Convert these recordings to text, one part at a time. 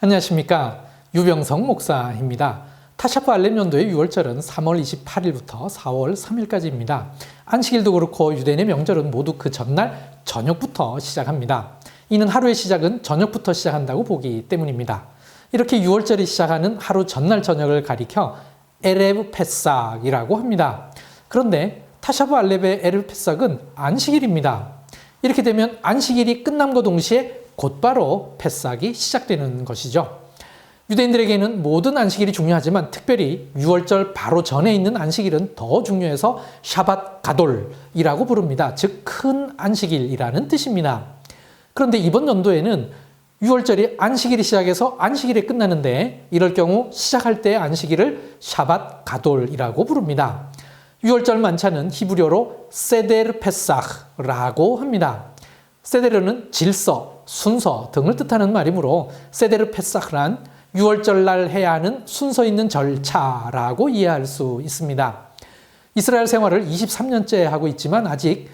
안녕하십니까. 유병성 목사입니다. 타샤프 알렘 연도의 6월절은 3월 28일부터 4월 3일까지입니다. 안식일도 그렇고 유대인의 명절은 모두 그 전날 저녁부터 시작합니다. 이는 하루의 시작은 저녁부터 시작한다고 보기 때문입니다. 이렇게 6월절이 시작하는 하루 전날 저녁을 가리켜 에레브 페삭이라고 합니다. 그런데 타샤브 알렙의 에르 페삭은 안식일입니다. 이렇게 되면 안식일이 끝남과 동시에 곧바로 페삭이 시작되는 것이죠. 유대인들에게는 모든 안식일이 중요하지만 특별히 6월절 바로 전에 있는 안식일은 더 중요해서 샤밧 가돌이라고 부릅니다. 즉 큰 안식일이라는 뜻입니다. 그런데 이번 연도에는 6월절이 안식일이 시작해서 안식일에 끝나는데 이럴 경우 시작할 때 안식일을 샤밧 가돌이라고 부릅니다. 6월절 만찬은 히브리어로 세데르 페삭라고 합니다. 세데르는 질서, 순서 등을 뜻하는 말이므로 세데르 페삭란 6월절 날 해야 하는 순서 있는 절차라고 이해할 수 있습니다. 이스라엘 생활을 23년째 하고 있지만 아직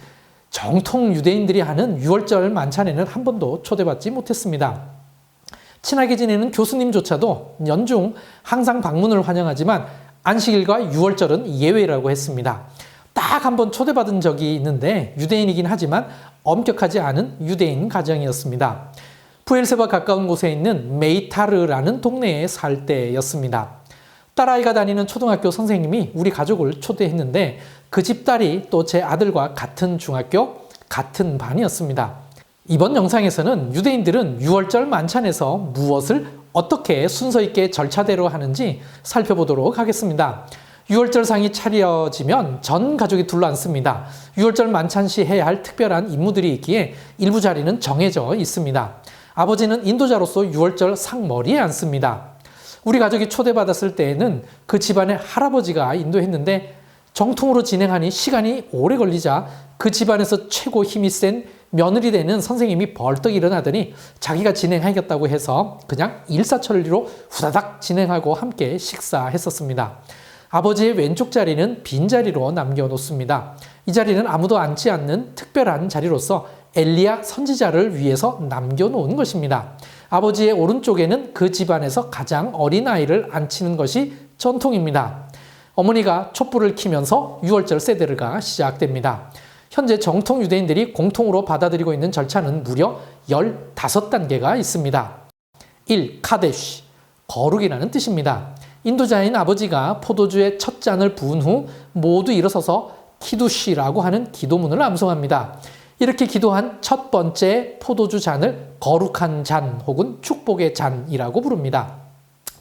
정통 유대인들이 하는 6월절 만찬에는 한 번도 초대받지 못했습니다. 친하게 지내는 교수님조차도 연중 항상 방문을 환영하지만 안식일과 6월절은 예외라고 했습니다. 딱 한번 초대받은 적이 있는데 유대인이긴 하지만 엄격하지 않은 유대인 가정이었습니다. 푸엘세바 가까운 곳에 있는 메이타르라는 동네에 살 때였습니다. 딸아이가 다니는 초등학교 선생님이 우리 가족을 초대했는데 그 집 딸이 또 제 아들과 같은 중학교, 같은 반이었습니다. 이번 영상에서는 유대인들은 6월절 만찬에서 무엇을 어떻게 순서 있게 절차대로 하는지 살펴보도록 하겠습니다. 6월절 상이 차려지면 전 가족이 둘러앉습니다. 6월절 만찬 시 해야 할 특별한 임무들이 있기에 일부 자리는 정해져 있습니다. 아버지는 인도자로서 6월절 상머리에 앉습니다. 우리 가족이 초대받았을 때에는 그 집안의 할아버지가 인도했는데 정통으로 진행하니 시간이 오래 걸리자 그 집안에서 최고 힘이 센 며느리 되는 선생님이 벌떡 일어나더니 자기가 진행하겠다고 해서 그냥 일사천리로 후다닥 진행하고 함께 식사했었습니다. 아버지의 왼쪽 자리는 빈자리로 남겨놓습니다. 이 자리는 아무도 앉지 않는 특별한 자리로서 엘리야 선지자를 위해서 남겨놓은 것입니다. 아버지의 오른쪽에는 그 집안에서 가장 어린 아이를 앉히는 것이 전통입니다. 어머니가 촛불을 켜면서 6월절 세데르가 시작됩니다. 현재 정통 유대인들이 공통으로 받아들이고 있는 절차는 무려 15단계가 있습니다. 1. 카데쉬, 거룩이라는 뜻입니다. 인도자인 아버지가 포도주의 첫 잔을 부은 후 모두 일어서서 키두시라고 하는 기도문을 암송합니다. 이렇게 기도한 첫 번째 포도주 잔을 거룩한 잔 혹은 축복의 잔이라고 부릅니다.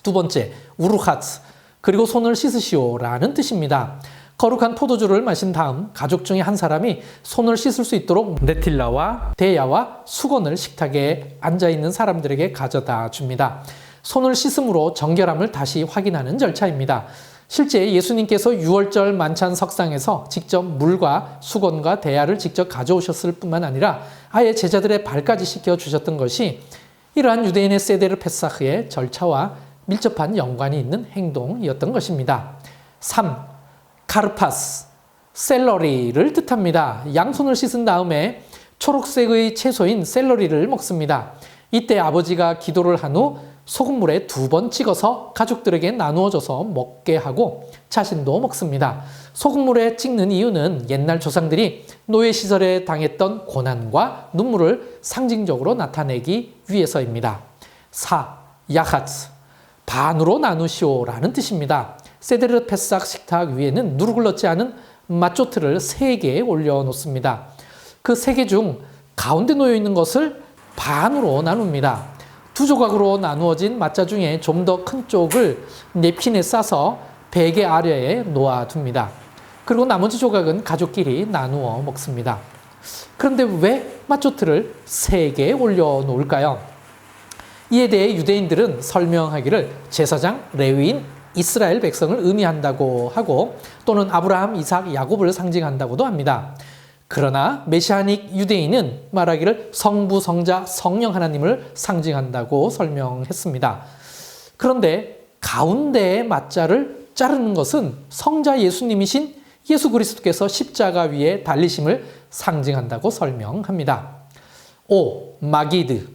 두 번째, 우루하츠, 그리고 손을 씻으시오라는 뜻입니다. 거룩한 포도주를 마신 다음 가족 중에 한 사람이 손을 씻을 수 있도록 네틸라와 대야와 수건을 식탁에 앉아 있는 사람들에게 가져다 줍니다. 손을 씻음으로 정결함을 다시 확인하는 절차입니다. 실제 예수님께서 6월절 만찬 석상에서 직접 물과 수건과 대야를 직접 가져오셨을 뿐만 아니라 아예 제자들의 발까지 씻겨 주셨던 것이 이러한 유대인의 세데르 페사흐의 절차와 밀접한 연관이 있는 행동이었던 것입니다. 3. 카르파스, 샐러리를 뜻합니다. 양손을 씻은 다음에 초록색의 채소인 샐러리를 먹습니다. 이때 아버지가 기도를 한 후 소금물에 두 번 찍어서 가족들에게 나누어줘서 먹게 하고 자신도 먹습니다. 소금물에 찍는 이유는 옛날 조상들이 노예 시절에 당했던 고난과 눈물을 상징적으로 나타내기 위해서입니다. 4. 야하츠 반으로 나누시오라는 뜻입니다. 세데르 페삭 식탁 위에는 누룩을 넣지 않은 마초트를 3개 올려놓습니다. 그 3개 중 가운데 놓여 있는 것을 반으로 나눕니다. 두 조각으로 나누어진 마짜 중에 좀 더 큰 쪽을 냅킨에 싸서 베개 아래에 놓아둡니다. 그리고 나머지 조각은 가족끼리 나누어 먹습니다. 그런데 왜 마초트를 3개 올려놓을까요? 이에 대해 유대인들은 설명하기를 제사장, 레위인, 이스라엘 백성을 의미한다고 하고 또는 아브라함, 이삭, 야곱을 상징한다고도 합니다. 그러나 메시아닉 유대인은 말하기를 성부, 성자, 성령 하나님을 상징한다고 설명했습니다. 그런데 가운데의 맞자를 자르는 것은 성자 예수님이신 예수 그리스도께서 십자가 위에 달리심을 상징한다고 설명합니다. 5. 마기드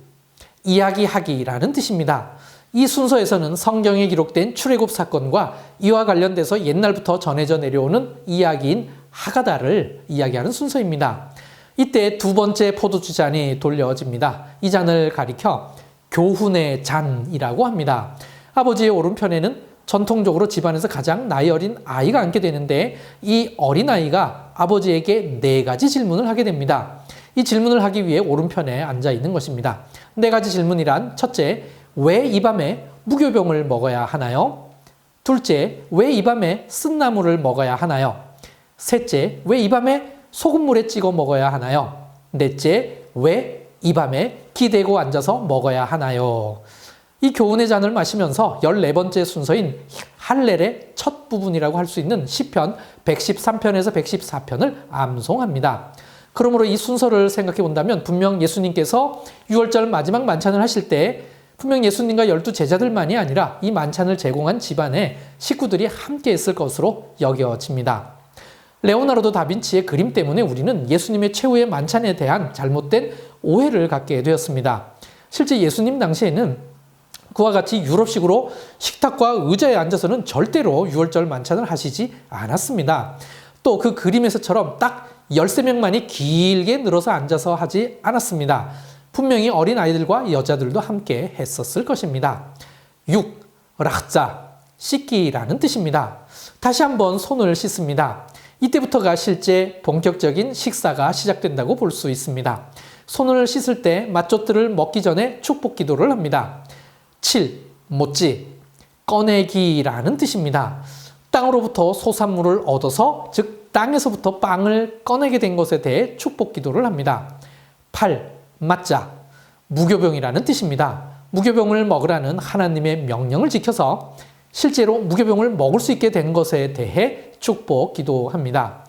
이야기하기라는 뜻입니다. 이 순서에서는 성경에 기록된 출애굽 사건과 이와 관련돼서 옛날부터 전해져 내려오는 이야기인 하가다를 이야기하는 순서입니다. 이때 두 번째 포도주 잔이 돌려집니다. 이 잔을 가리켜 교훈의 잔이라고 합니다. 아버지의 오른편에는 전통적으로 집안에서 가장 나이 어린 아이가 앉게 되는데 이 어린 아이가 아버지에게 네 가지 질문을 하게 됩니다. 이 질문을 하기 위해 오른편에 앉아 있는 것입니다. 네 가지 질문이란 첫째, 왜 이 밤에 무교병을 먹어야 하나요? 둘째, 왜 이 밤에 쓴나물을 먹어야 하나요? 셋째, 왜 이 밤에 소금물에 찍어 먹어야 하나요? 넷째, 왜 이 밤에 기대고 앉아서 먹어야 하나요? 이 교훈의 잔을 마시면서 14번째 순서인 할렐의 첫 부분이라고 할 수 있는 시편 113편에서 114편을 암송합니다. 그러므로 이 순서를 생각해 본다면 분명 예수님께서 6월절 마지막 만찬을 하실 때 분명 예수님과 열두 제자들만이 아니라 이 만찬을 제공한 집안의 식구들이 함께 했을 것으로 여겨집니다. 레오나르도 다빈치의 그림 때문에 우리는 예수님의 최후의 만찬에 대한 잘못된 오해를 갖게 되었습니다. 실제 예수님 당시에는 그와 같이 유럽식으로 식탁과 의자에 앉아서는 절대로 유월절 만찬을 하시지 않았습니다. 또 그 그림에서처럼 딱 13명만이 길게 늘어서 앉아서 하지 않았습니다. 분명히 어린 아이들과 여자들도 함께 했었을 것입니다. 6. 락자, 씻기라는 뜻입니다. 다시 한번 손을 씻습니다. 이때부터가 실제 본격적인 식사가 시작된다고 볼 수 있습니다. 손을 씻을 때 맛조들을 먹기 전에 축복 기도를 합니다. 7. 못지, 꺼내기라는 뜻입니다. 땅으로부터 소산물을 얻어서 즉 땅에서부터 빵을 꺼내게 된 것에 대해 축복 기도를 합니다. 8. 맞자, 무교병이라는 뜻입니다. 무교병을 먹으라는 하나님의 명령을 지켜서 실제로 무교병을 먹을 수 있게 된 것에 대해 축복 기도합니다.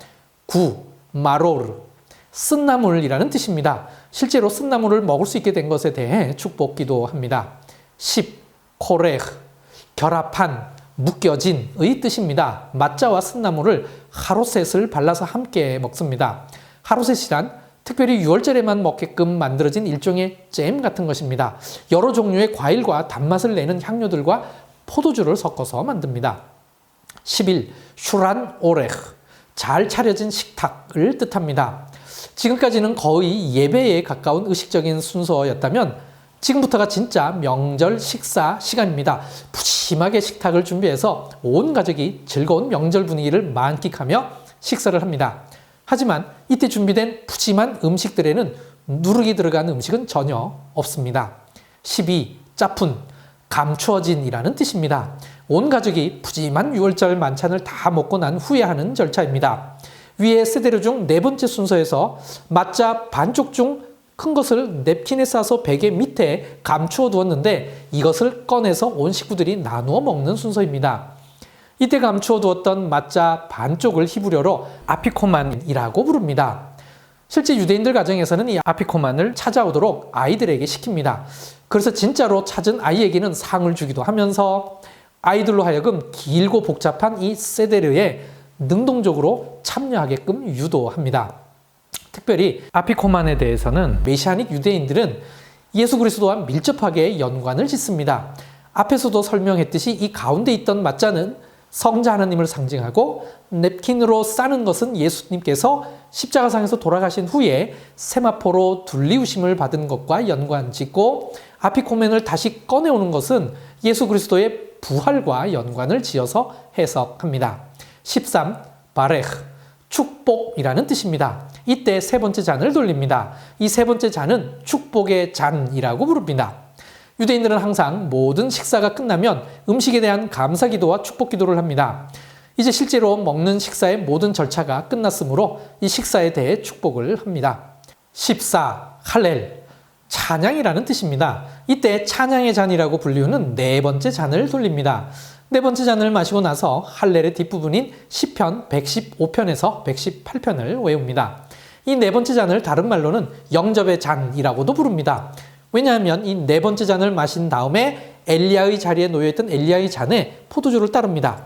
9. 마로르, 쓴나물이라는 뜻입니다. 실제로 쓴나물을 먹을 수 있게 된 것에 대해 축복 기도합니다. 10. 코레흐, 결합한, 묶여진의 뜻입니다. 맛자와 쓴나물을 하루셋을 발라서 함께 먹습니다. 하루셋이란 특별히 6월절에만 먹게끔 만들어진 일종의 잼 같은 것입니다. 여러 종류의 과일과 단맛을 내는 향료들과 포도주를 섞어서 만듭니다. 11. 슈란 오레흐, 잘 차려진 식탁을 뜻합니다. 지금까지는 거의 예배에 가까운 의식적인 순서였다면 지금부터가 진짜 명절 식사 시간입니다. 푸짐하게 식탁을 준비해서 온 가족이 즐거운 명절 분위기를 만끽하며 식사를 합니다. 하지만 이때 준비된 푸짐한 음식들에는 누룩이 들어간 음식은 전혀 없습니다. 12. 짜푼, 감추어진이라는 뜻입니다. 온 가족이 푸짐한 6월절 만찬을 다 먹고 난 후에 하는 절차입니다. 위에 세대로 중네 번째 순서에서 맛자 반쪽 중 큰 것을 냅킨에 싸서 베개 밑에 감추어 두었는데 이것을 꺼내서 온 식구들이 나누어 먹는 순서입니다. 이때 감추어 두었던 맛자 반쪽을 히브리어로 아피코만이라고 부릅니다. 실제 유대인들 가정에서는 이 아피코만을 찾아오도록 아이들에게 시킵니다. 그래서 진짜로 찾은 아이에게는 상을 주기도 하면서 아이들로 하여금 길고 복잡한 이 세데르에 능동적으로 참여하게끔 유도합니다. 특별히 아피코만에 대해서는 메시아닉 유대인들은 예수 그리스도와 밀접하게 연관을 짓습니다. 앞에서도 설명했듯이 이 가운데 있던 맞자는 성자 하나님을 상징하고 냅킨으로 싸는 것은 예수님께서 십자가상에서 돌아가신 후에 세마포로 둘리우심을 받은 것과 연관 짓고 아피코멘을 다시 꺼내오는 것은 예수 그리스도의 부활과 연관을 지어서 해석합니다. 13. 바레흐 축복이라는 뜻입니다. 이때 세 번째 잔을 돌립니다. 이 세 번째 잔은 축복의 잔이라고 부릅니다. 유대인들은 항상 모든 식사가 끝나면 음식에 대한 감사 기도와 축복 기도를 합니다. 이제 실제로 먹는 식사의 모든 절차가 끝났으므로 이 식사에 대해 축복을 합니다. 14. 할렐. 찬양이라는 뜻입니다. 이때 찬양의 잔이라고 불리우는 네 번째 잔을 돌립니다. 네 번째 잔을 마시고 나서 할렐의 뒷부분인 시편 115편에서 118편을 외웁니다. 이 네 번째 잔을 다른 말로는 영접의 잔이라고도 부릅니다. 왜냐하면 이 네 번째 잔을 마신 다음에 엘리야의 자리에 놓여있던 엘리야의 잔에 포도주를 따릅니다.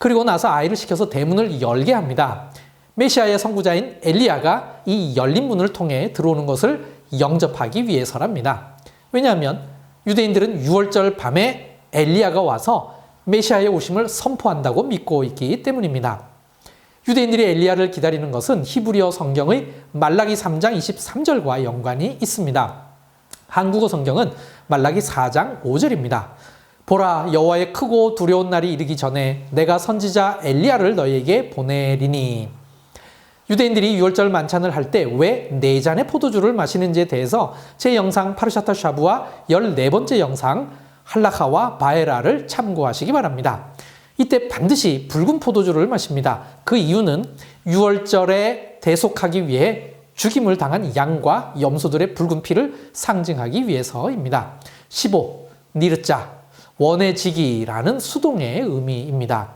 그리고 나서 아이를 시켜서 대문을 열게 합니다. 메시아의 선구자인 엘리야가 이 열린 문을 통해 들어오는 것을 영접하기 위해서랍니다. 왜냐하면 유대인들은 6월절 밤에 엘리야가 와서 메시아의 오심을 선포한다고 믿고 있기 때문입니다. 유대인들이 엘리야를 기다리는 것은 히브리어 성경의 말라기 3장 23절과 연관이 있습니다. 한국어 성경은 말라기 4장 5절입니다. 보라 여호와의 크고 두려운 날이 이르기 전에 내가 선지자 엘리야를 너희에게 보내리니 유대인들이 유월절 만찬을 할 때 왜 네 잔의 포도주를 마시는지에 대해서 제 영상 파르샤타 샤브와 14번째 영상 할라카와 바에라를 참고하시기 바랍니다. 이때 반드시 붉은 포도주를 마십니다. 그 이유는 유월절에 대속하기 위해 죽임을 당한 양과 염소들의 붉은 피를 상징하기 위해서입니다. 15. 니르자 원해지기라는 수동의 의미입니다.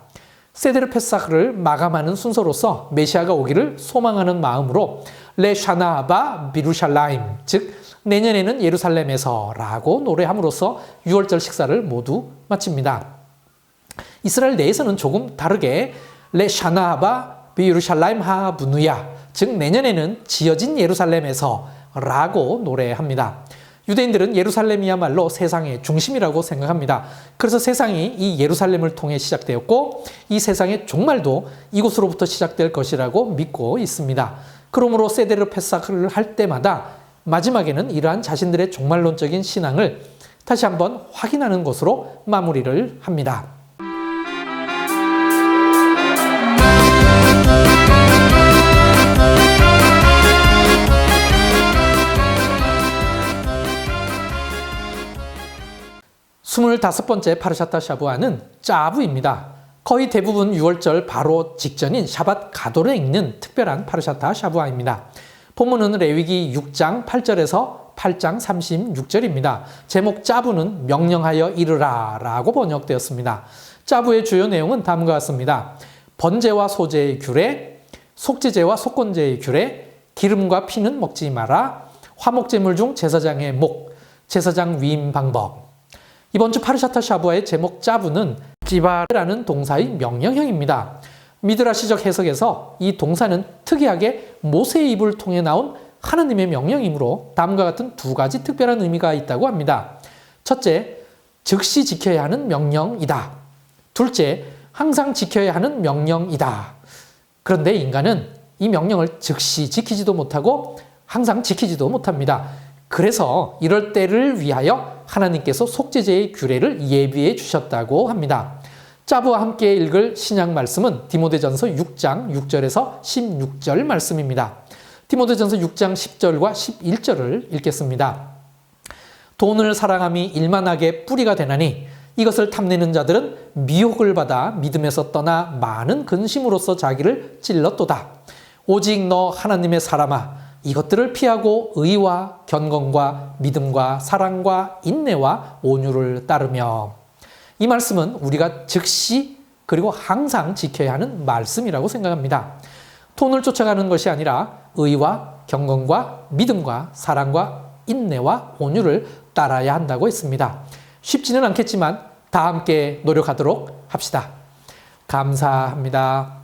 세데르 페사크를 마감하는 순서로서 메시아가 오기를 소망하는 마음으로 레샤나바 비루샬라임 즉 내년에는 예루살렘에서라고 노래함으로써 6월절 식사를 모두 마칩니다. 이스라엘 내에서는 조금 다르게 레샤나바 비루샬라임 하부누야 즉 내년에는 지어진 예루살렘에서라고 노래합니다. 유대인들은 예루살렘이야말로 세상의 중심이라고 생각합니다. 그래서 세상이 이 예루살렘을 통해 시작되었고 이 세상의 종말도 이곳으로부터 시작될 것이라고 믿고 있습니다. 그러므로 세데르 페사크를 할 때마다 마지막에는 이러한 자신들의 종말론적인 신앙을 다시 한번 확인하는 것으로 마무리를 합니다. 스물다섯 번째 파르샤타 샤부아는 짜부입니다. 거의 대부분 6월절 바로 직전인 샤밧 가도를 읽는 특별한 파르샤타 샤부아입니다. 본문은 레위기 6장 8절에서 8장 36절입니다. 제목 짜부는 명령하여 이르라 라고 번역되었습니다. 짜부의 주요 내용은 다음과 같습니다. 번제와 소제의 규례, 속제제와 속건제의 규례, 기름과 피는 먹지 마라, 화목제물 중 제사장의 목, 제사장 위임 방법, 이번 주 파르샤타 샤부아의 제목 짜부는 찌바라는 동사의 명령형입니다. 미드라시적 해석에서 이 동사는 특이하게 모세의 입을 통해 나온 하나님의 명령이므로 다음과 같은 두 가지 특별한 의미가 있다고 합니다. 첫째, 즉시 지켜야 하는 명령이다. 둘째, 항상 지켜야 하는 명령이다. 그런데 인간은 이 명령을 즉시 지키지도 못하고 항상 지키지도 못합니다. 그래서 이럴 때를 위하여 하나님께서 속죄제의 규례를 예비해 주셨다고 합니다. 짜부와 함께 읽을 신약 말씀은 디모데전서 6장 6절에서 16절 말씀입니다. 디모데전서 6장 10절과 11절을 읽겠습니다. 돈을 사랑함이 일만하게 뿌리가 되나니 이것을 탐내는 자들은 미혹을 받아 믿음에서 떠나 많은 근심으로써 자기를 찔렀도다. 오직 너 하나님의 사람아 이것들을 피하고 의와 견건과 믿음과 사랑과 인내와 온유를 따르며 이 말씀은 우리가 즉시 그리고 항상 지켜야 하는 말씀이라고 생각합니다. 돈을 쫓아가는 것이 아니라 의와 경건과 믿음과 사랑과 인내와 온유를 따라야 한다고 했습니다. 쉽지는 않겠지만 다 함께 노력하도록 합시다. 감사합니다.